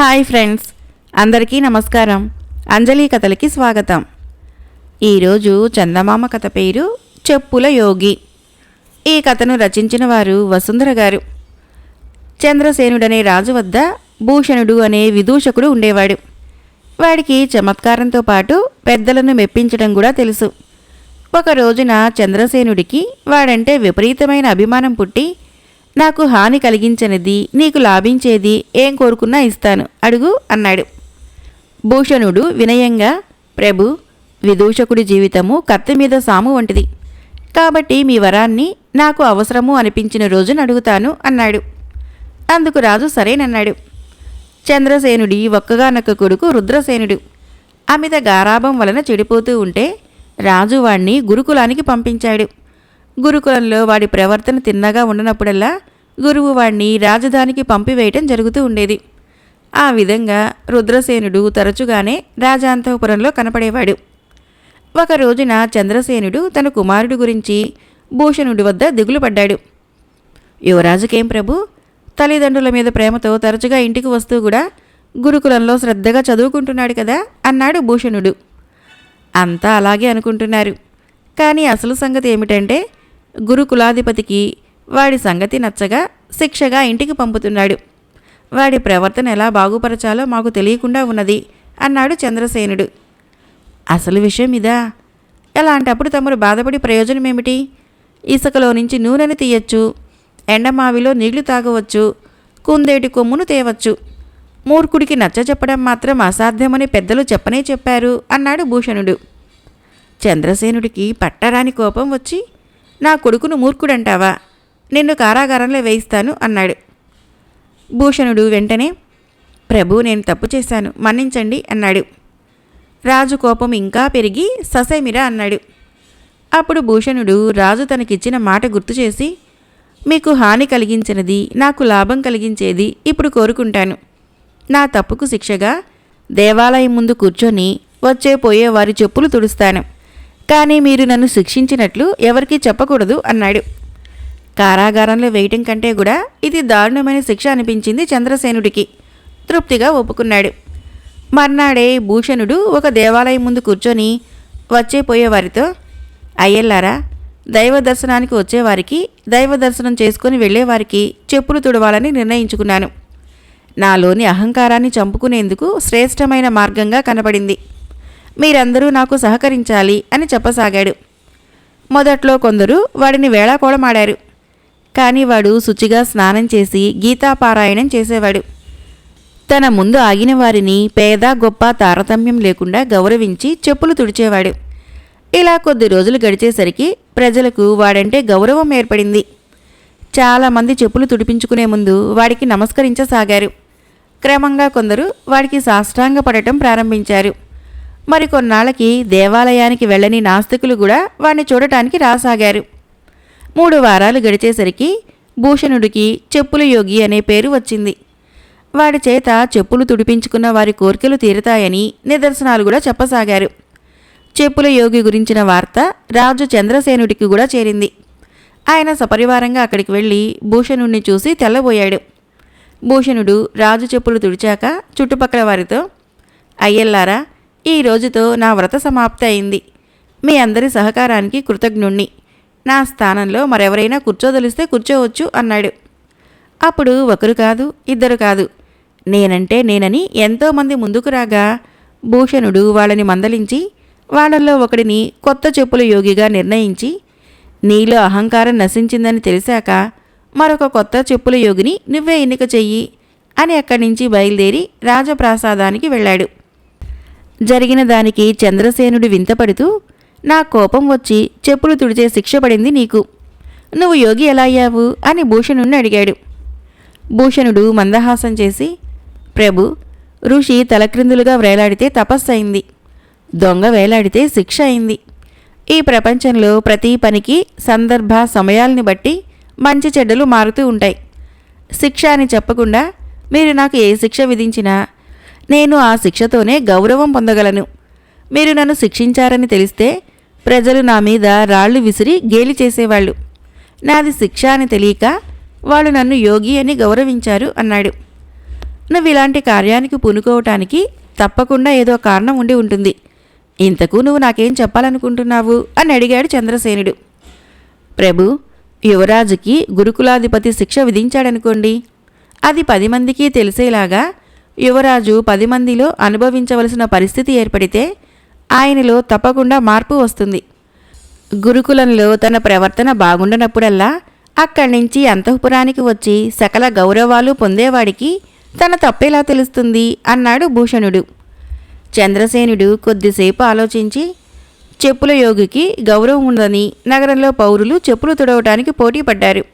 Hi friends అందరికీ నమస్కారం. అంజలి కథలకి స్వాగతం. ఈరోజు చందమామ కథ పేరు చెప్పుల యోగి. ఈ కథను రచించిన వారు వసుంధర గారు. చంద్రసేనుడనే రాజు వద్ద భూషణుడు అనే విదూషకుడు ఉండేవాడు. వాడికి చమత్కారంతో పాటు పెద్దలను మెప్పించడం కూడా తెలుసు. ఒక రోజున చంద్రసేనుడికి వాడంటే విపరీతమైన అభిమానం పుట్టి నాకు హాని కలిగించనిది నీకు లాభించేది ఏం కోరుకున్నా ఇస్తాను అడుగు అన్నాడు. భూషణుడు వినయంగా ప్రభు విదూషకుడి జీవితము కత్తి మీద సాము వంటిది. కాబట్టి మీ వరాన్ని నాకు అవసరము అనిపించిన రోజున అడుగుతాను అన్నాడు. అందుకు రాజు సరేనన్నాడు. చంద్రసేనుడి ఒక్కగానొక్క కొడుకు రుద్రసేనుడు. అమిత గారాభం వలన చెడిపోతూ ఉంటే రాజు వాణ్ణి గురుకులానికి పంపించాడు. గురుకులంలో వాడి ప్రవర్తన తిన్నగా ఉండనప్పుడల్లా గురువు వాణ్ణి రాజధానికి పంపివేయటం జరుగుతూ ఉండేది. ఆ విధంగా రుద్రసేనుడు తరచుగానే రాజాంతఃపురంలో కనపడేవాడు. ఒక రోజున చంద్రసేనుడు తన కుమారుడు గురించి భూషణుడి వద్ద దిగులు పడ్డాడు. యువరాజుకేం ప్రభు? తల్లిదండ్రుల మీద ప్రేమతో తరచుగా ఇంటికి వస్తూ కూడా గురుకులంలో శ్రద్ధగా చదువుకుంటున్నాడు కదా? అన్నాడు భూషణుడు. అంతా అలాగే అనుకుంటున్నారు. కానీ అసలు సంగతి ఏమిటంటే గురుకులాధిపతికి వాడి సంగతి నచ్చగా శిక్షగా ఇంటికి పంపుతున్నాడు. వాడి ప్రవర్తన ఎలా బాగుపరచాలో మాకు తెలియకుండా ఉన్నది అన్నాడు చంద్రసేనుడు. అసలు విషయం ఇదా? ఎలాంటప్పుడు తమరు బాధపడి ప్రయోజనం ఏమిటి ఇసుకలో నుంచి నూనెను తీయచ్చు ఎండమావిలో నీళ్ళు తాగవచ్చు కుందేటి కొమ్మును తేవచ్చు. మూర్ఖుడికి నచ్చ చెప్పడం మాత్రం అసాధ్యమని పెద్దలు చెప్పనే చెప్పారు అన్నాడు భూషణుడు. చంద్రసేనుడికి పట్టరాని కోపం వచ్చి నా కొడుకును మూర్ఖుడంటావా? నిన్ను కారాగారంలో వేయిస్తాను అన్నాడు. భూషణుడు వెంటనే ప్రభు నేను తప్పు చేశాను మన్నించండి అన్నాడు. రాజు కోపం ఇంకా పెరిగి ససేమిరా అన్నాడు. అప్పుడు భూషణుడు రాజు తనకిచ్చిన మాట గుర్తు చేసి మీకు హాని కలిగించినది నాకు లాభం కలిగించేది ఇప్పుడు కోరుకుంటాను. నా తప్పుకు శిక్షగా దేవాలయం ముందు కూర్చొని వచ్చే పోయే వారి చెప్పులు తుడుస్తాను. కానీ మీరు నన్ను శిక్షించినట్లు ఎవరికీ చెప్పకూడదు అన్నాడు. కారాగారంలో వేయటం కంటే కూడా ఇది దారుణమైన శిక్ష అనిపించింది చంద్రసేనుడికి. తృప్తిగా ఒప్పుకున్నాడు. మర్నాడే భూషణుడు ఒక దేవాలయం ముందు కూర్చొని వచ్చే పోయేవారితో అయ్యల్లారా దైవ దర్శనానికి వచ్చేవారికి దైవ దర్శనం చేసుకుని వెళ్ళేవారికి చెప్పులు తుడవాలని నిర్ణయించుకున్నాను. నాలోని అహంకారాన్ని చంపుకునేందుకు శ్రేష్టమైన మార్గంగా కనపడింది. మీరందరూ నాకు సహకరించాలి అని చెప్పసాగాడు. మొదట్లో కొందరు వాడిని వేళాకోళమాడారు. కానీ వాడు శుచిగా స్నానం చేసి గీతాపారాయణం చేసేవాడు. తన ముందు ఆగిన వారిని పేద గొప్ప తారతమ్యం లేకుండా గౌరవించి చెప్పులు తుడిచేవాడు. ఇలా కొద్ది రోజులు గడిచేసరికి ప్రజలకు వాడంటే గౌరవం ఏర్పడింది. చాలామంది చెప్పులు తుడిపించుకునే ముందు వాడికి నమస్కరించసాగారు. క్రమంగా కొందరు వాడికి సాష్టాంగపడటం ప్రారంభించారు. మరికొన్నాళ్ళకి దేవాలయానికి వెళ్ళని నాస్తికులు కూడా వాణ్ణి చూడటానికి రాసాగారు. మూడు వారాలు గడిచేసరికి భూషణుడికి చెప్పుల యోగి అనే పేరు వచ్చింది. వాడి చేత చెప్పులు తుడిపించుకున్న వారి కోరికలు తీరుతాయని నిదర్శనాలు కూడా చెప్పసాగారు. చెప్పుల యోగి గురించిన వార్త రాజు చంద్రసేనుడికి కూడా చేరింది. ఆయన సపరివారంగా అక్కడికి వెళ్ళి భూషణుణ్ణి చూసి తెల్లబోయాడు. భూషణుడు రాజు చెప్పులు తుడిచాక చుట్టుపక్కల వారితో అయ్యల్లారా ఈ రోజుతో నా వ్రత సమాప్తి అయింది. మీ అందరి సహకారానికి కృతజ్ఞుణ్ణి. నా స్థానంలో మరెవరైనా కూర్చోదలిస్తే కూర్చోవచ్చు అన్నాడు. అప్పుడు ఒకరు కాదు ఇద్దరు కాదు. నేనంటే నేనని ఎంతోమంది ముందుకు రాగా భూషణుడు వాళ్ళని మందలించి వాళ్ళల్లో ఒకడిని కొత్త చెప్పుల యోగిగా నిర్ణయించి నీలో అహంకారం నశించిందని తెలిసాక మరొక కొత్త చెప్పుల యోగిని నువ్వే ఎన్నిక చెయ్యి అని అక్కడి నుంచి బయలుదేరి రాజప్రాసాదానికి వెళ్ళాడు. జరిగిన దానికి చంద్రసేనుడు వింతపడుతూ నా కోపం వచ్చి చెప్పులు తుడిచే శిక్ష పడింది నీకు. నువ్వు యోగి ఎలా అయ్యావు? అని భూషణుణ్ణి అడిగాడు. భూషణుడు మందహాసం చేసి ప్రభు ఋషి తలక్రిందులుగా వేలాడితే తపస్సు అయింది. దొంగ వేలాడితే శిక్ష అయింది. ఈ ప్రపంచంలో ప్రతి పనికి సందర్భ సమయాల్ని బట్టి మంచి చెడ్డలు మారుతూ ఉంటాయి. శిక్ష అని చెప్పకుండా మీరు నాకు ఏ శిక్ష విధించినా నేను ఆ శిక్షతోనే గౌరవం పొందగలను. మీరు నన్ను శిక్షించారని తెలిస్తే ప్రజలు నా మీద రాళ్ళు విసిరి గేలి చేసేవాళ్ళు. నాది శిక్ష అని తెలియక వాళ్ళు నన్ను యోగి అని గౌరవించారు అన్నాడు. నువ్వు ఇలాంటి కార్యానికి పూనుకోవటానికి తప్పకుండా ఏదో కారణం ఉండి ఉంటుంది. ఇంతకు నువ్వు నాకేం చెప్పాలనుకుంటున్నావు? అని అడిగాడు చంద్రసేనుడు. ప్రభు యువరాజుకి గురుకులాధిపతి శిక్ష విధించాడనుకోండి. అది పది మందికి తెలిసేలాగా యువరాజు పది మందిలో అనుభవించవలసిన పరిస్థితి ఏర్పడితే ఆయనలో తప్పకుండా మార్పు వస్తుంది. గురుకులంలో తన ప్రవర్తన బాగుండనప్పుడల్లా అక్కడి నుంచి అంతఃపురానికి వచ్చి సకల గౌరవాలు పొందేవాడికి తన తప్పేలా తెలుస్తుంది అన్నాడు భూషణుడు. చంద్రసేనుడు కొద్దిసేపు ఆలోచించి చెప్పుల యోగికి గౌరవం ఉందని నగరంలో పౌరులు చెప్పులు తుడవటానికి పోటీ పడ్డారు.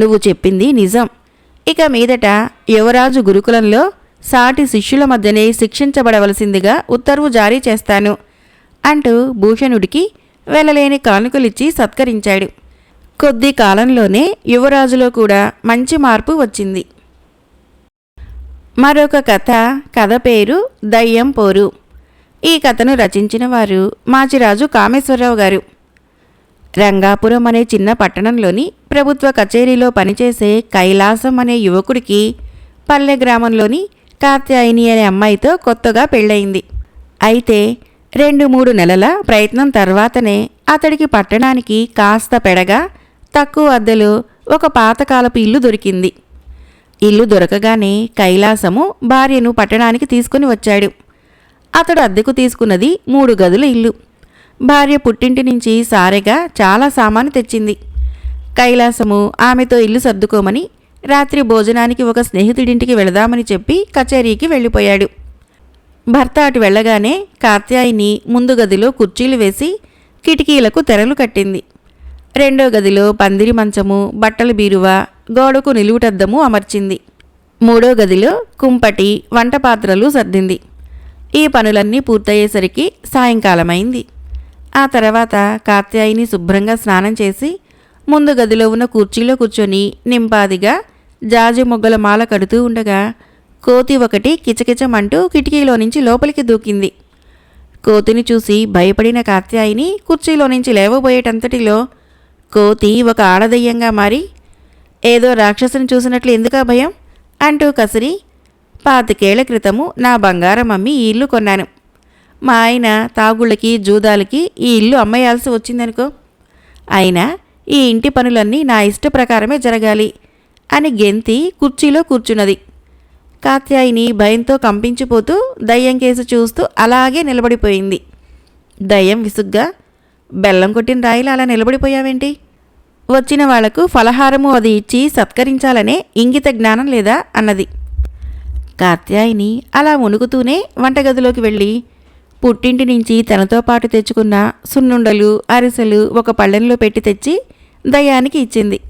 నువ్వు చెప్పింది నిజం. ఇక మీదట యువరాజు గురుకులంలో సాటి శిష్యుల మధ్యనే శిక్షించబడవలసిందిగా ఉత్తర్వు జారీ చేస్తాను. అంటూ భూషణుడికి వెళ్ళలేని కానుకలిచ్చి సత్కరించాడు. కొద్ది కాలంలోనే యువరాజులో కూడా మంచి మార్పు వచ్చింది. మరొక కథ కథ పేరు దయ్యం పోరు. ఈ కథను రచించిన వారు మాచిరాజు కామేశ్వరరావు గారు. రంగాపురం అనే చిన్న పట్టణంలోని ప్రభుత్వ కచేరీలో పనిచేసే కైలాసం అనే యువకుడికి పల్లె గ్రామంలోని కాత్యాయిని అనే అమ్మాయితో కొత్తగా పెళ్ళయింది. అయితే రెండు మూడు నెలల ప్రయత్నం తర్వాతనే అతడికి పట్టణానికి కాస్త పెడగా తక్కువ అద్దెలో ఒక పాతకాలపు ఇల్లు దొరికింది. ఇల్లు దొరకగానే కైలాసము భార్యను పట్టణానికి తీసుకుని వచ్చాడు. అతడు అద్దెకు తీసుకున్నది మూడు గదుల ఇల్లు. భార్య పుట్టింటి నుంచి సారెగా చాలా సామాను తెచ్చింది. కైలాసము ఆమెతో ఇల్లు సర్దుకోమని రాత్రి భోజనానికి ఒక స్నేహితుడింటికి వెళదామని చెప్పి కచేరీకి వెళ్ళిపోయాడు. భర్త అటు వెళ్ళగానే కాత్యాయిని ముందు గదిలో కుర్చీలు వేసి కిటికీలకు తెరలు కట్టింది. రెండో గదిలో పందిరి మంచము బట్టల బీరువా గోడకు నిలువుటద్దము అమర్చింది. మూడో గదిలో కుంపటి వంట పాత్రలు సర్దింది. ఈ పనులన్నీ పూర్తయ్యేసరికి సాయంకాలమైంది. ఆ తర్వాత కాత్యాయిని శుభ్రంగా స్నానం చేసి ముందు గదిలో ఉన్న కుర్చీలో కూర్చొని నింపాదిగా జాజి మొగ్గల మాల కడుతూ ఉండగా కోతి ఒకటి కిచకిచమంటూ కిటికీలో నుంచి లోపలికి దూకింది. కోతిని చూసి భయపడిన కాత్యాయిని కుర్చీలో నుంచి లేవబోయేటంతటిలో కోతి ఒక ఆడదయ్యంగా మారి ఏదో రాక్షసుని చూసినట్లు ఎందుకా భయం? అంటూ కసిరి పాతికేళ్ళ క్రితము నా బంగారం అమ్మి ఈ ఇల్లు కొన్నాను. మా ఆయన తాగుళ్ళకి జూదాలకి ఈ ఇల్లు అమ్మేయాల్సి వచ్చిందనుకో. అయినా ఈ ఇంటి పనులన్నీ నా ఇష్ట ప్రకారమే జరగాలి. అని గెంతి కుర్చీలో కూర్చున్నది. కాత్యాయిని భయంతో కంపించిపోతూ దయ్యం కేసు చూస్తూ అలాగే నిలబడిపోయింది. దయ్యం విసుగ్గా బెల్లం కొట్టిన రాయిలా అలా నిలబడిపోయావేంటి? వచ్చిన వాళ్ళకు ఫలహారము అది ఇచ్చి సత్కరించాలనే ఇంగిత జ్ఞానం లేదా అన్నది. కాత్యాయిని అలా వణుకుతూనే వంటగదిలోకి వెళ్ళి పుట్టింటి నుంచి తనతో పాటు తెచ్చుకున్న సున్నుండలు అరిసెలు ఒక పళ్ళెంలో పెట్టి తెచ్చి దయ్యానికి ఇచ్చింది.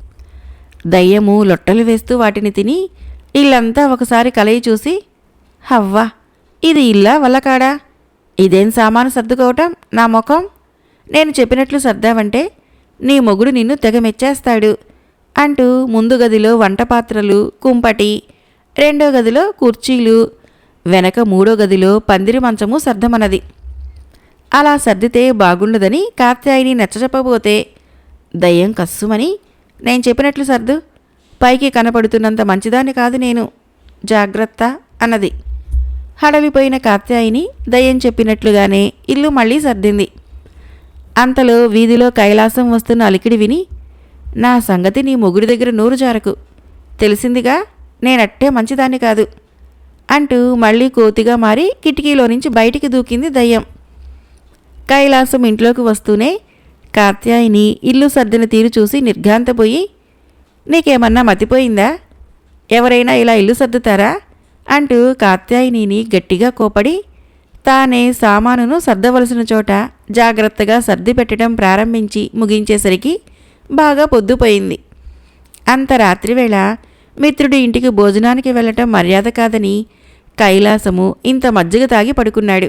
దయ్యము లొట్టలు వేస్తూ వాటిని తిని ఇల్లంతా ఒకసారి కలయి చూసి హవ్వా ఇది ఇల్లా వల్లకాడా? ఇదేం సామాను సర్దుకోవటం నా ముఖం? నేను చెప్పినట్లు సర్దావంటే నీ మొగుడు నిన్ను తెగ మెచ్చేస్తాడు అంటూ ముందు గదిలో వంట పాత్రలు కుంపటి రెండో గదిలో కుర్చీలు వెనక మూడో గదిలో పందిరి మంచము సర్దమన్నది. అలా సర్దితే బాగుండదని కాత్యాయిని నచ్చజెప్పబోతే దయ్యం కస్సుమని నేను చెప్పినట్లు సర్దు. పైకి కనపడుతున్నంత మంచిదాన్ని కాదు నేను. జాగ్రత్త అన్నది. హడలిపోయిన కాత్యాయిని దయ్యం చెప్పినట్లుగానే ఇల్లు మళ్ళీ సర్దింది. అంతలో వీధిలో కైలాసం వస్తున్న అలికిడి విని నా సంగతి నీ మొగుడి దగ్గర నూరు జారకు. తెలిసిందిగా నేనట్టే మంచిదాన్ని కాదు అంటూ మళ్ళీ కోతిగా మారి కిటికీలో నుంచి బయటికి దూకింది దయ్యం. కైలాసం ఇంట్లోకి వస్తూనే కాత్యాయిని ఇల్లు సర్దిన తీరు చూసి నిర్ఘాంతపోయి నీకేమన్నా మతిపోయిందా? ఎవరైనా ఇలా ఇల్లు సర్దుతారా? అంటూ కాత్యాయినిని గట్టిగా కోపడి తానే సామానును సర్దవలసిన చోట జాగ్రత్తగా సర్ది పెట్టడం ప్రారంభించి ముగించేసరికి బాగా పొద్దుపోయింది. అంత రాత్రివేళ మిత్రుడి ఇంటికి భోజనానికి వెళ్ళటం మర్యాద కాదని కైలాసము ఇంత మజ్జిగ తాగి పడుకున్నాడు.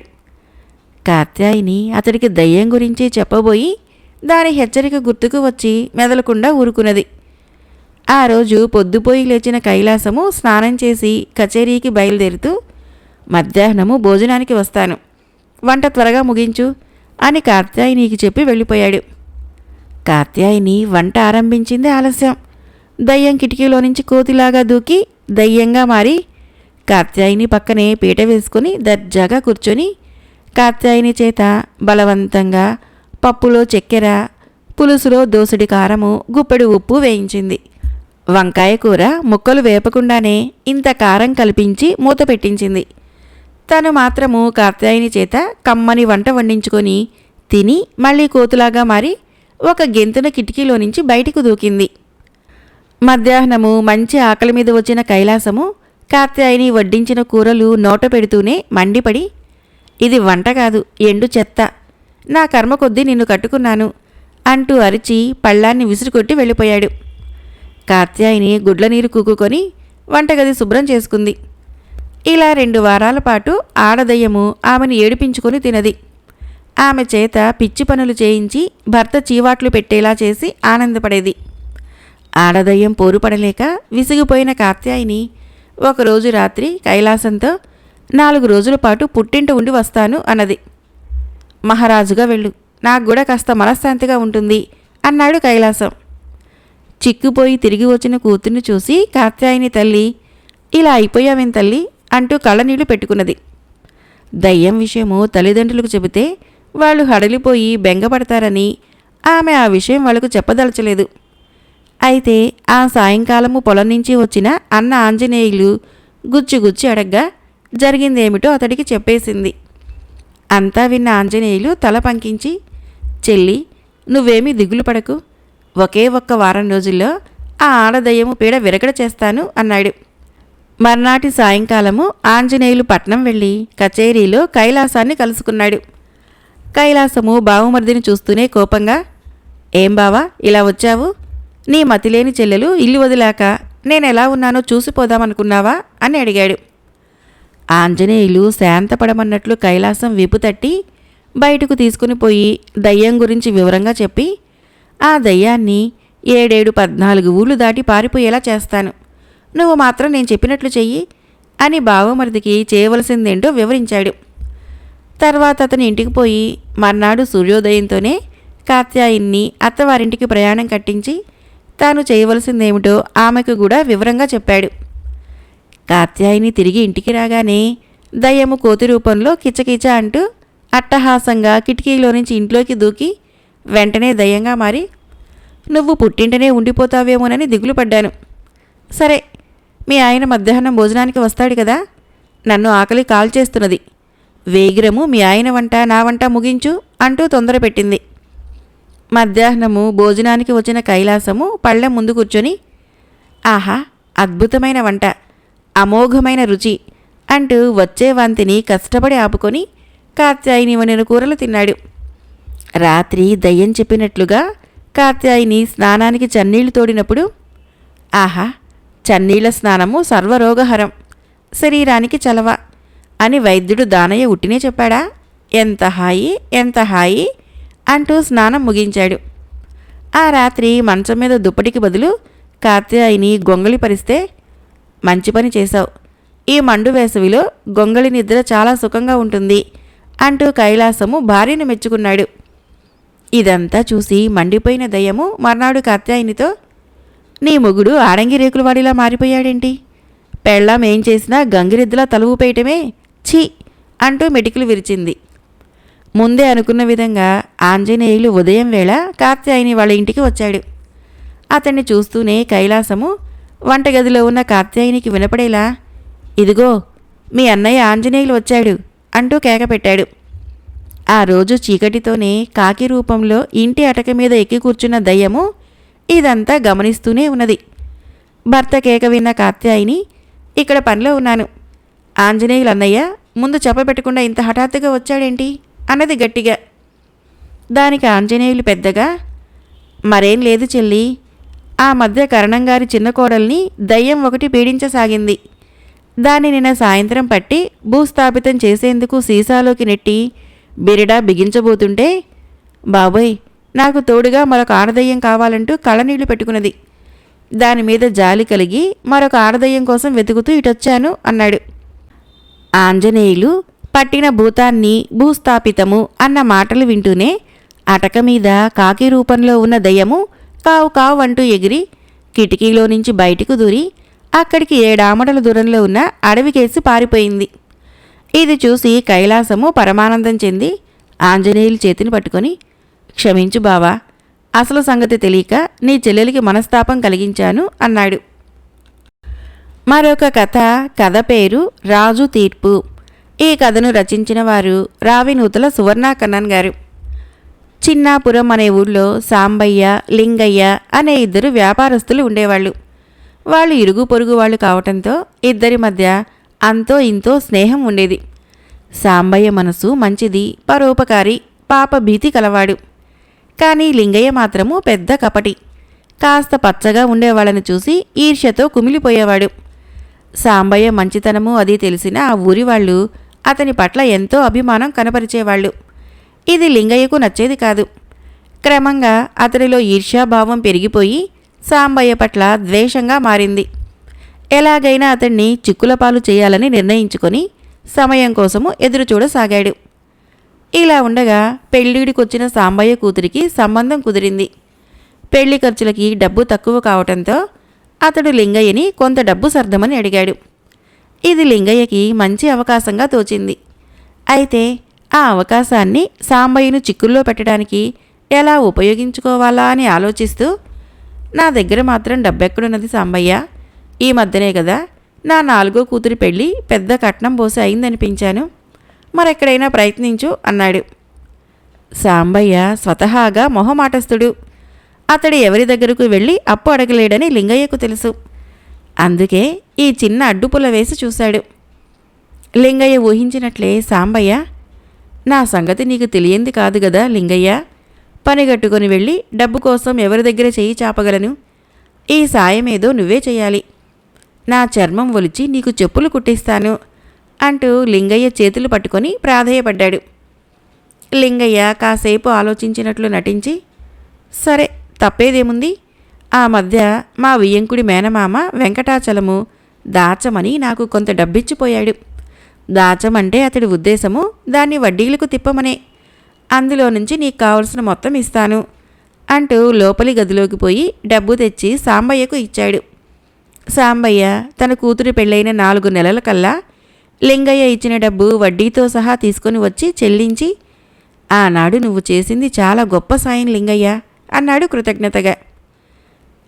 కాత్యాయిని అతడికి దయ్యం గురించి చెప్పబోయి దాని హెచ్చరిక గుర్తుకు వచ్చి మెదలకుండా ఊరుకున్నది. ఆ రోజు పొద్దుపోయి లేచిన కైలాసము స్నానం చేసి కచేరీకి బయలుదేరుతూ మధ్యాహ్నము భోజనానికి వస్తాను. వంట త్వరగా ముగించు అని కాత్యాయినికి చెప్పి వెళ్ళిపోయాడు. కాత్యాయిని వంట ఆరంభించింది ఆలస్యం. దయ్యం కిటికీలో నుంచి కోతిలాగా దూకి దయ్యంగా మారి కాత్యాయిని పక్కనే పీట వేసుకుని దర్జాగా కూర్చొని కాత్యాయిని చేత బలవంతంగా పప్పులో చక్కెర పులుసులో దోసుడి కారము గుప్పెడు ఉప్పు వేయించింది. వంకాయ కూర ముక్కలు వేపకుండానే ఇంత కారం కల్పించి మూత పెట్టించింది. తను మాత్రము కార్తాయిని చేత కమ్మని వంట వండించుకొని తిని మళ్ళీ కోతులాగా మారి ఒక గెంతున కిటికీలో నుంచి బయటకు దూకింది. మధ్యాహ్నము మంచి ఆకలి మీద వచ్చిన కైలాసము కాత్యాయిని వడ్డించిన కూరలు నోట పెడుతూనే మండిపడి ఇది వంట కాదు ఎండు చెత్త. నా కర్మ కొద్దీ నిన్ను కట్టుకున్నాను అంటూ అరిచి పళ్ళాన్ని విసురుకొట్టి వెళ్ళిపోయాడు. కాత్యాయిని గుడ్ల నీరు కూకుకొని వంటగది శుభ్రం చేసుకుంది. ఇలా రెండు వారాల పాటు ఆడదయ్యము ఆమెను ఏడిపించుకొని తినది. ఆమె చేత పిచ్చి పనులు చేయించి భర్త చీవాట్లు పెట్టేలా చేసి ఆనందపడేది. ఆడదయ్యం పోరుపడలేక విసిగిపోయిన కాత్యాయిని ఒకరోజు రాత్రి కైలాసంతో నాలుగు రోజుల పాటు పుట్టింట ఉండి వస్తాను అన్నది. మహారాజుగా వెళ్ళు. నాకు కూడా కాస్త మనశ్శాంతిగా ఉంటుంది అన్నాడు కైలాసం. చిక్కుపోయి తిరిగి వచ్చిన కూతుర్ని చూసి కాత్యాయని తల్లి ఇలా అయిపోయావేం తల్లి? అంటూ కళ్ళనీళ్ళు పెట్టుకున్నది. దయ్యం విషయము తల్లిదండ్రులకు చెబితే వాళ్ళు హడలిపోయి బెంగపడతారని ఆమె ఆ విషయం వాళ్ళకు చెప్పదలచలేదు. అయితే ఆ సాయంకాలము పొలం నుంచి వచ్చిన అన్న ఆంజనేయులు గుచ్చి అడగ్గా జరిగిందేమిటో అతడికి చెప్పేసింది. అంతా విన్న ఆంజనేయులు తల పంకించి చెల్లి నువ్వేమీ దిగులు పడకు. ఒకే ఒక్క వారం రోజుల్లో ఆ ఆడదయ్యము పీడ విరగడ చేస్తాను అన్నాడు. మర్నాటి సాయంకాలము ఆంజనేయులు పట్నం వెళ్ళి కచేరీలో కైలాసాన్ని కలుసుకున్నాడు. కైలాసము బావుమర్దిని చూస్తూనే కోపంగా ఏం బావా ఇలా వచ్చావు? నీ మతిలేని చెల్లెలు ఇల్లు వదిలాక నేనెలా ఉన్నానో చూసిపోదామనుకున్నావా? అని అడిగాడు. ఆంజనేయులు శాంతపడమన్నట్లు కైలాసం విపు తట్టి బయటకు తీసుకుని పోయి దయ్యం గురించి వివరంగా చెప్పి ఆ దయ్యాన్ని ఏడేడు పద్నాలుగు ఊళ్ళు దాటి పారిపోయేలా చేస్తాను. నువ్వు మాత్రం నేను చెప్పినట్లు చెయ్యి అని బావమరిదికి చేయవలసిందేంటో వివరించాడు. తర్వాత అతని ఇంటికి పోయి మర్నాడు సూర్యోదయంతోనే కాత్యాయిన్ని అత్తవారింటికి ప్రయాణం కట్టించి తాను చేయవలసిందేమిటో ఆమెకు కూడా వివరంగా చెప్పాడు. కాత్యాయిని తిరిగి ఇంటికి రాగానే దయ్యము కోతి రూపంలో కిచకిచ అంటూ అట్టహాసంగా కిటికీలో నుంచి ఇంట్లోకి దూకి వెంటనే దయ్యంగా మారి నువ్వు పుట్టింటనే ఉండిపోతావేమోనని దిగులు పడ్డాను. సరే మీ ఆయన మధ్యాహ్నం భోజనానికి వస్తాడు కదా నన్ను ఆకలి కాల్ చేస్తున్నది. వేగిరము మీ ఆయన వంట నా వంట ముగించు అంటూ తొందర పెట్టింది. మధ్యాహ్నము భోజనానికి వచ్చిన కైలాసము పళ్ళెం ముందు కూర్చొని ఆహా అద్భుతమైన వంట. అమోఘమైన రుచి అంటూ వచ్చే వాంతిని కష్టపడి ఆపుకొని కాత్యాయిని వనిన కూరలు తిన్నాడు. రాత్రి దయ్యం చెప్పినట్లుగా కాత్యాయిని స్నానానికి చన్నీళ్ళు తోడినప్పుడు ఆహా చన్నీళ్ళ స్నానము సర్వరోగహరం శరీరానికి చలవ అని వైద్యుడు దానయ్య ఉట్టినే చెప్పాడా. ఎంత హాయి ఎంత హాయి అంటూ స్నానం ముగించాడు. ఆ రాత్రి మంచం మీద దుప్పటికి బదులు కాత్యాయిని గొంగళి పరిస్తే మంచి పని చేశావు. ఈ మండు వేసవిలో గొంగళి నిద్ర చాలా సుఖంగా ఉంటుంది అంటూ కైలాసము భార్యను మెచ్చుకున్నాడు. ఇదంతా చూసి మండిపోయిన దయ్యము మర్నాడు కాత్యాయనితో నీ మొగుడు ఆడంగిరేకుల వాడిలా మారిపోయాడేంటి? పెళ్ళాం ఏం చేసినా గంగిరెద్దులా తలువుపేయటమే ఛీ! అంటూ మెటికలు విరిచింది. ముందే అనుకున్న విధంగా ఆంజనేయులు ఉదయం వేళ కాత్యాయని వాళ్ళ ఇంటికి వచ్చాడు. అతన్ని చూస్తూనే కైలాసము వంటగదిలో ఉన్న కాత్యాయినికి వినపడేలా ఇదిగో మీ అన్నయ్య ఆంజనేయులు వచ్చాడు అంటూ కేక పెట్టాడు. ఆ రోజు చీకటితోనే కాకి రూపంలో ఇంటి అటక మీద ఎక్కి కూర్చున్న దయ్యము ఇదంతా గమనిస్తూనే ఉన్నది. భర్త కేక విన్న కార్త్యాయిని ఇక్కడ పనిలో ఉన్నాను. ఆంజనేయులు అన్నయ్య ముందు చెప్పబెట్టకుండా ఇంత హఠాత్తుగా వచ్చాడేంటి? అన్నది గట్టిగా. దానికి ఆంజనేయులు పెద్దగా మరేం లేదు చెల్లి ఆ మధ్య కరణంగారి చిన్న కోడల్ని దయ్యం ఒకటి పీడించసాగింది. దాన్ని నిన్న సాయంత్రం పట్టి భూస్థాపితం చేసేందుకు సీసాలోకి నెట్టి బిరిడా బిగించబోతుంటే బాబోయ్ నాకు తోడుగా మరొక ఆడదయ్యం కావాలంటూ కళ్ళనీళ్ళు పెట్టుకున్నది. దాని మీద జాలి కలిగి మరొక ఆడదయ్యం కోసం వెతుకుతూ ఇటొచ్చాను అన్నాడు. ఆంజనేయులు పట్టిన భూతాన్ని భూస్థాపితము అన్న మాటలు వింటూనే అటక మీద కాకి రూపంలో ఉన్న దయ్యము కావు కావు అంటూ ఎగిరి కిటికీలో నుంచి బయటికి దూరి అక్కడికి ఏడామటల దూరంలో ఉన్న అడవికేసి పారిపోయింది. ఇది చూసి కైలాసము పరమానందం చెంది ఆంజనేయులు చేతిని పట్టుకొని క్షమించు బావా అసలు సంగతి తెలియక నీ చెల్లెలికి మనస్తాపం కలిగించాను అన్నాడు. మరొక కథ కథ పేరు రాజు తీర్పు. ఈ కథను రచించిన వారు రావినూతల సువర్ణ కన్నన్ గారు. చిన్నాపురం అనే ఊళ్ళో సాంబయ్య లింగయ్య అనే ఇద్దరు వ్యాపారస్తులు ఉండేవాళ్ళు. వాళ్ళు ఇరుగు పొరుగు వాళ్ళు కావటంతో ఇద్దరి మధ్య అంతో ఇంతో స్నేహం ఉండేది. సాంబయ్య మనసు మంచిది పరోపకారి పాప భీతి కలవాడు. కానీ లింగయ్య మాత్రము పెద్ద కపటి. కాస్త పచ్చగా ఉండేవాళ్ళని చూసి ఈర్ష్యతో కుమిలిపోయేవాడు. సాంబయ్య మంచితనము అది తెలిసిన ఆ ఊరి వాళ్ళు అతని పట్ల ఎంతో అభిమానం కనపరిచేవాళ్ళు. ఇది లింగయ్యకు నచ్చేది కాదు. క్రమంగా అతనిలో ఈర్ష్యాభావం పెరిగిపోయి సాంబయ్య పట్ల ద్వేషంగా మారింది. ఎలాగైనా అతన్ని చిక్కులపాలు చేయాలని నిర్ణయించుకొని సమయం కోసము ఎదురుచూడసాగాడు. ఇలా ఉండగా పెళ్ళిడికొచ్చిన సాంబయ్య కూతురికి సంబంధం కుదిరింది. పెళ్ళి ఖర్చులకి డబ్బు తక్కువ కావటంతో అతడు లింగయ్యని కొంత డబ్బు సర్దమని అడిగాడు. ఇది లింగయ్యకి మంచి అవకాశంగా తోచింది. అయితే ఆ అవకాశాన్ని సాంబయ్యను చిక్కుల్లో పెట్టడానికి ఎలా ఉపయోగించుకోవాలా అని ఆలోచిస్తూ నా దగ్గర మాత్రం డబ్బెక్కడున్నది సాంబయ్య. ఈ మధ్యనే కదా నా నాలుగో కూతురి పెళ్ళి పెద్ద కట్నం పోసి అయిందనిపించాను. మరెక్కడైనా ప్రయత్నించు అన్నాడు. సాంబయ్య స్వతహాగా మొహమాటస్తుడు అతడు ఎవరి దగ్గరకు వెళ్ళి అప్పు అడగలేడని లింగయ్యకు తెలుసు. అందుకే ఈ చిన్న అడ్డుపుల వేసి చూశాడు. లింగయ్య ఊహించినట్లే సాంబయ్య నా సంగతి నీకు తెలియంది కాదు గదా లింగయ్య. పనిగట్టుకొని వెళ్ళి డబ్బు కోసం ఎవరి దగ్గర చెయ్యి చాపగలను? ఈ సాయమేదో నువ్వే చేయాలి నా చర్మం ఒలిచి నీకు చెప్పులు కుట్టిస్తాను అంటూ లింగయ్య చేతులు పట్టుకొని ప్రాధేయపడ్డాడు. లింగయ్య కాసేపు ఆలోచించినట్లు నటించి సరే తప్పేదేముంది? ఆ మధ్య మా వియ్యంకుడి మేనమామ వెంకటాచలము దాచమని నాకు కొంత డబ్బిచ్చిపోయాడు. దాచమంటే అతడి ఉద్దేశము దాన్ని వడ్డీలకు తిప్పమనే. అందులో నుంచి నీకు కావలసిన మొత్తం ఇస్తాను అంటూ లోపలి గదిలోకి పోయి డబ్బు తెచ్చి సాంబయ్యకు ఇచ్చాడు. సాంబయ్య తన కూతురు పెళ్ళైన నాలుగు నెలల కల్లా లింగయ్య ఇచ్చిన డబ్బు వడ్డీతో సహా తీసుకొని వచ్చి చెల్లించి ఆనాడు నువ్వు చేసింది చాలా గొప్ప సాయం లింగయ్య అన్నాడు కృతజ్ఞతగా.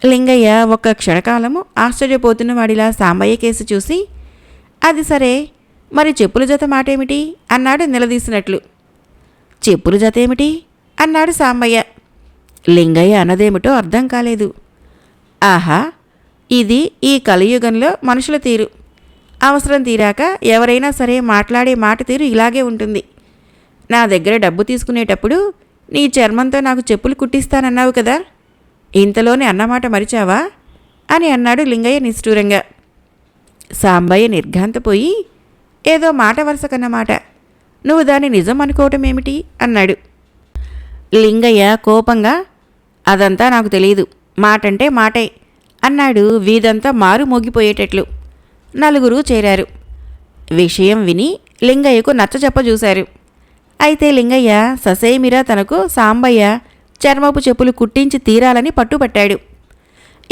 లింగయ్య ఒక్క క్షణకాలము ఆశ్చర్యపోతున్న వాడిలా సాంబయ్య కేసు చూసి అది సరే మరి చెప్పుల జత మాటేమిటి? అన్నాడు నిలదీసినట్లు. చెప్పుల జత ఏమిటి? అన్నాడు సాంబయ్య. లింగయ్య అన్నదేమిటో అర్థం కాలేదు. ఆహా ఇది ఈ కలియుగంలో మనుషుల తీరు. అవసరం తీరాక ఎవరైనా సరే మాట్లాడే మాట తీరు ఇలాగే ఉంటుంది. నా దగ్గర డబ్బు తీసుకునేటప్పుడు నీ చర్మంతో నాకు చెప్పులు కుట్టిస్తానన్నావు కదా. ఇంతలోనే అన్నమాట మరిచావా? అని అన్నాడు లింగయ్య నిష్ఠూరంగా. సాంబయ్య నిర్ఘాంతపోయి ఏదో మాట వరుసకన్నమాట నువ్వు దాన్ని నిజం అనుకోవటం ఏమిటి? అన్నాడు. లింగయ్య కోపంగా అదంతా నాకు తెలియదు. మాటంటే మాటే అన్నాడు వీధంతా మారు మోగిపోయేటట్లు. నలుగురు చేరారు. విషయం విని లింగయ్యకు నచ్చ చూశారు అయితే లింగయ్య ససేమిరా తనకు? సాంబయ్య చర్మపు చెప్పులు కుట్టించి తీరాలని పట్టుపట్టాడు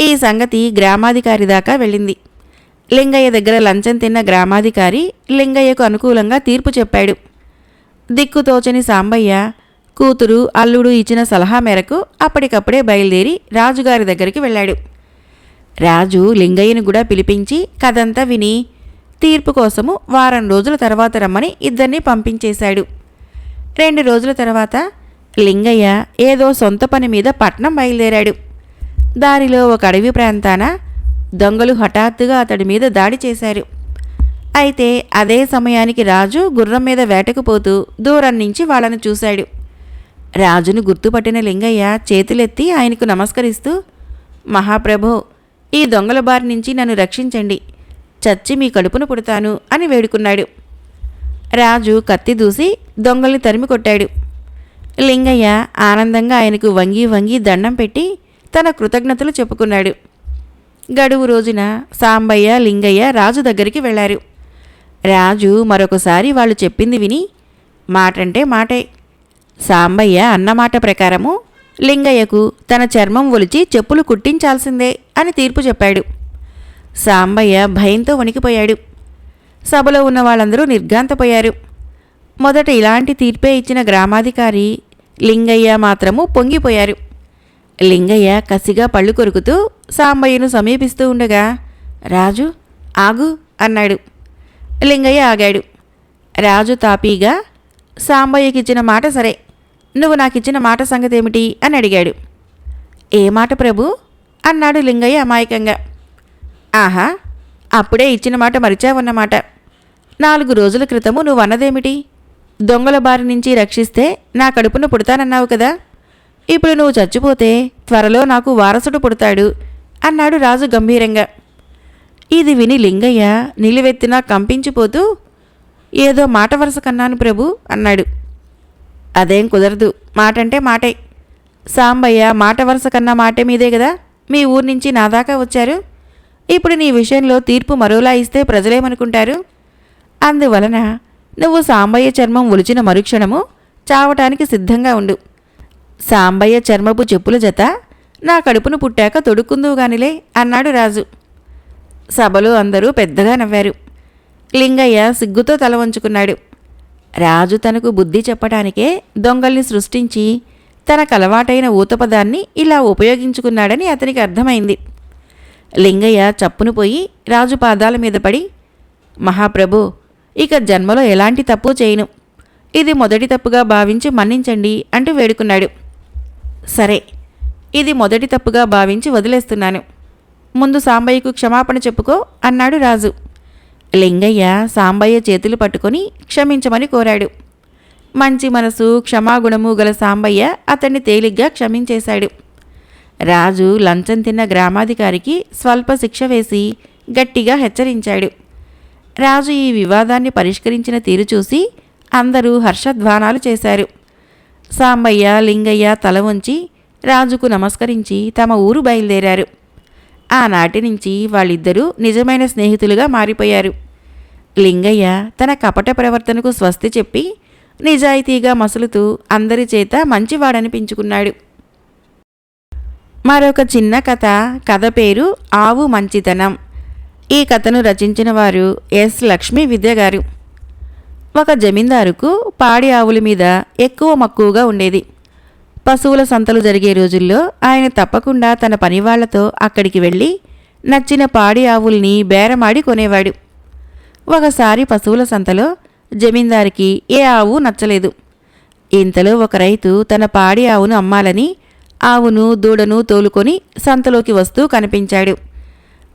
ఈ సంగతి గ్రామాధికారి దాకా వెళ్ళింది. లింగయ్య దగ్గర లంచం తిన్న గ్రామాధికారి లింగయ్యకు అనుకూలంగా తీర్పు చెప్పాడు. దిక్కుతోచని సాంబయ్య కూతురు అల్లుడు ఇచ్చిన సలహా మేరకు అప్పటికప్పుడే బయలుదేరి రాజుగారి దగ్గరికి వెళ్ళాడు. రాజు లింగయ్యను కూడా పిలిపించి కథంతా విని తీర్పు కోసము వారం రోజుల తర్వాత రమ్మని ఇద్దరిని పంపించేశాడు. రెండు రోజుల తర్వాత లింగయ్య ఏదో సొంత పని మీద పట్నం బయలుదేరాడు. దారిలో ఒక అడవి ప్రాంతాన దొంగలు హఠాత్తుగా అతడి మీద దాడి చేశారు. అయితే అదే సమయానికి రాజు గుర్రం మీద వేటకు పోతూ దూరం నుంచి వాళ్ళను చూశాడు. రాజును గుర్తుపట్టిన లింగయ్య చేతులెత్తి ఆయనకు నమస్కరిస్తూ మహాప్రభో ఈ దొంగల బారి నుంచి నన్ను రక్షించండి. చచ్చి మీ కడుపును పుడతాను అని వేడుకున్నాడు. రాజు కత్తి దూసి దొంగల్ని తరిమి కొట్టాడు. లింగయ్య ఆనందంగా ఆయనకు వంగి వంగి దండం పెట్టి తన కృతజ్ఞతలు చెప్పుకున్నాడు. గడువు రోజున సాంబయ్య లింగయ్య రాజు దగ్గరికి వెళ్ళారు రాజు మరొకసారి వాళ్ళు చెప్పింది విని మాటంటే మాటే. సాంబయ్య అన్నమాట ప్రకారము లింగయ్యకు తన చర్మం ఒలిచి చెప్పులు కుట్టించాల్సిందే అని తీర్పు చెప్పాడు. సాంబయ్య భయంతో వణికిపోయాడు. సభలో ఉన్న వాళ్ళందరూ నిర్ఘాంతపోయారు. మొదట ఇలాంటి తీర్పే ఇచ్చిన గ్రామాధికారి లింగయ్య మాత్రము పొంగిపోయారు. లింగయ్య కసిగా పళ్ళు కొరుకుతూ సాంబయ్యను సమీపిస్తూ ఉండగా రాజు ఆగు అన్నాడు. లింగయ్య ఆగాడు. రాజు తాపీగా? సాంబయ్యకిచ్చిన మాట సరే. నువ్వు నాకిచ్చిన మాట సంగతేమిటి? అని అడిగాడు. ఏ మాట ప్రభు? అన్నాడు లింగయ్య అమాయకంగా. ఆహా అప్పుడే ఇచ్చిన మాట మరిచావన్నమాట. నాలుగు రోజుల క్రితము నువ్వు అన్నదేమిటి దొంగల బారి నుంచి రక్షిస్తే నా కడుపును పుడతానన్నావు కదా. ఇప్పుడు నువ్వు చచ్చిపోతే త్వరలో నాకు వారసుడు పుడతాడు. అన్నాడు రాజు గంభీరంగా. ఇది విని లింగయ్య నిలువెత్తినా కంపించిపోతూ ఏదో మాట వరుస కన్నాను ప్రభు అన్నాడు. అదేం కుదరదు మాటంటే మాటే. సాంబయ్య మాట వరుస కన్నా మాటే మీదే కదా మీ ఊరు నుంచి నా దాకా వచ్చారు. ఇప్పుడు నీ విషయంలో తీర్పు మరోలా ఇస్తే ప్రజలేమనుకుంటారు? అందువలన నువ్వు సాంబయ్య చర్మం ఒలిచిన మరుక్షణము చావటానికి సిద్ధంగా ఉండు. సాంబయ్య చర్మపు చెప్పుల జత నా కడుపును పుట్టాక తొడుక్కుందువుగానిలే అన్నాడు రాజు. సభలో అందరూ పెద్దగా నవ్వారు. లింగయ్య సిగ్గుతో తల వంచుకున్నాడు. రాజు తనకు బుద్ధి చెప్పటానికే దొంగల్ని సృష్టించి తన కలవాటైన ఊతపదాన్ని ఇలా ఉపయోగించుకున్నాడని అతనికి అర్థమైంది. లింగయ్య చప్పును పోయి రాజు పాదాల మీద పడి మహాప్రభు ఇక జన్మలో ఎలాంటి తప్పు చేయను. ఇది మొదటి తప్పుగా భావించి మన్నించండి అంటూ వేడుకున్నాడు. సరే ఇది మొదటి తప్పుగా భావించి వదిలేస్తున్నాను. ముందు సాంబయ్యకు క్షమాపణ చెప్పుకో అన్నాడు రాజు. లింగయ్య సాంబయ్య చేతులు పట్టుకొని క్షమించమని కోరాడు. మంచి మనసు క్షమాగుణము గల సాంబయ్య అతన్ని తేలిగ్గా క్షమించేశాడు. రాజు లంచం తిన్న గ్రామాధికారికి స్వల్ప శిక్ష వేసి గట్టిగా హెచ్చరించాడు. రాజు ఈ వివాదాన్ని పరిష్కరించిన తీరు చూసి అందరూ హర్షధ్వానాలు చేశారు. సాంబయ్య లింగయ్య తల ఉంచి రాజుకు నమస్కరించి తమ ఊరు బయలుదేరారు. ఆనాటి నుంచి వాళ్ళిద్దరూ నిజమైన స్నేహితులుగా మారిపోయారు. లింగయ్య తన కపట ప్రవర్తనకు స్వస్తి చెప్పి నిజాయితీగా మసులుతూ అందరి చేత మంచివాడనిపించుకున్నాడు. మరొక చిన్న కథ కథ పేరు ఆవు మంచితనం. ఈ కథను రచించిన వారు ఎస్ లక్ష్మీ విద్య గారు. ఒక జమీందారుకు పాడి ఆవుల మీద ఎక్కువ మక్కువగా ఉండేది. పశువుల సంతలు జరిగే రోజుల్లో ఆయన తప్పకుండా తన పనివాళ్ళతో అక్కడికి వెళ్ళి నచ్చిన పాడి ఆవుల్ని బేరమాడి కొనేవాడు. ఒకసారి పశువుల సంతలో జమీందారికి ఏ ఆవు నచ్చలేదు. ఇంతలో ఒక రైతు తన పాడి ఆవును అమ్మాలని ఆవును దూడను తోలుకొని సంతలోకి వస్తూ కనిపించాడు.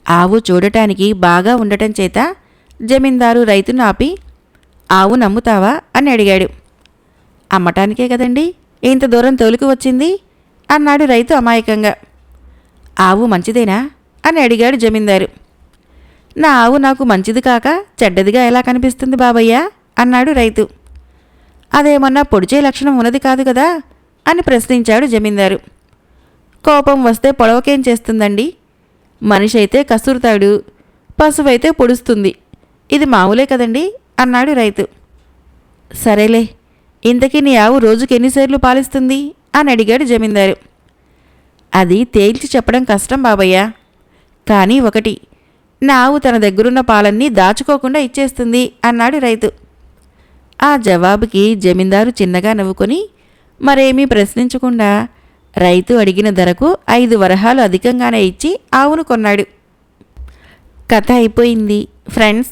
ఆవు చూడటానికి బాగా ఉండటం చేత జమీందారు రైతును ఆపి ఆవు నమ్ముతావా? అని అడిగాడు. అమ్మటానికే కదండీ ఇంత దూరం తోలుకు వచ్చింది? అన్నాడు రైతు అమాయకంగా. ఆవు మంచిదేనా? అని అడిగాడు జమీందారు. నా ఆవు నాకు మంచిది కాక చెడ్డదిగా ఎలా కనిపిస్తుంది బాబయ్య? అన్నాడు రైతు. అదేమన్నా పొడిచే లక్షణం ఉన్నది కాదు కదా? అని ప్రశ్నించాడు జమీందారు. కోపం వస్తే పొడవకేం చేస్తుందండి? మనిషి అయితే కసురుతాడు పశువైతే పొడుస్తుంది. ఇది మామూలే కదండి? అన్నాడు రైతు. సరేలే ఇంతకీ నీ ఆవు రోజుకి ఎన్నిసార్లు పాలిస్తుంది? అని అడిగాడు జమీందారు. అది తేల్చి చెప్పడం కష్టం బాబయ్య. కానీ ఒకటి నా ఆవు తన దగ్గరున్న పాలన్నీ దాచుకోకుండా ఇచ్చేస్తుంది అన్నాడు రైతు. ఆ జవాబుకి జమీందారు చిన్నగా నవ్వుకొని మరేమీ ప్రశ్నించకుండా రైతు అడిగిన ధరకు ఐదు వరహాలు అధికంగానే ఇచ్చి ఆవును కొన్నాడు. కథ అయిపోయింది. ఫ్రెండ్స్